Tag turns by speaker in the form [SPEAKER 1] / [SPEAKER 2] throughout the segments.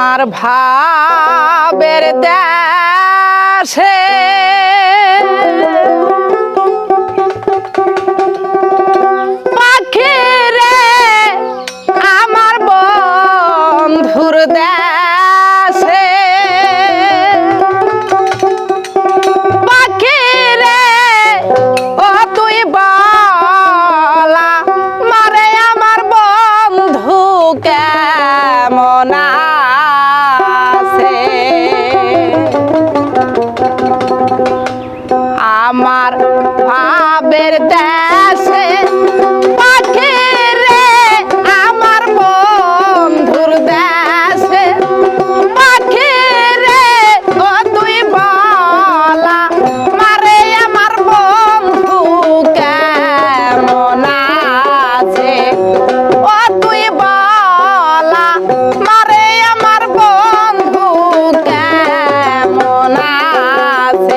[SPEAKER 1] আমার ভাবের দেশে।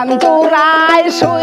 [SPEAKER 1] কান্তরায় সই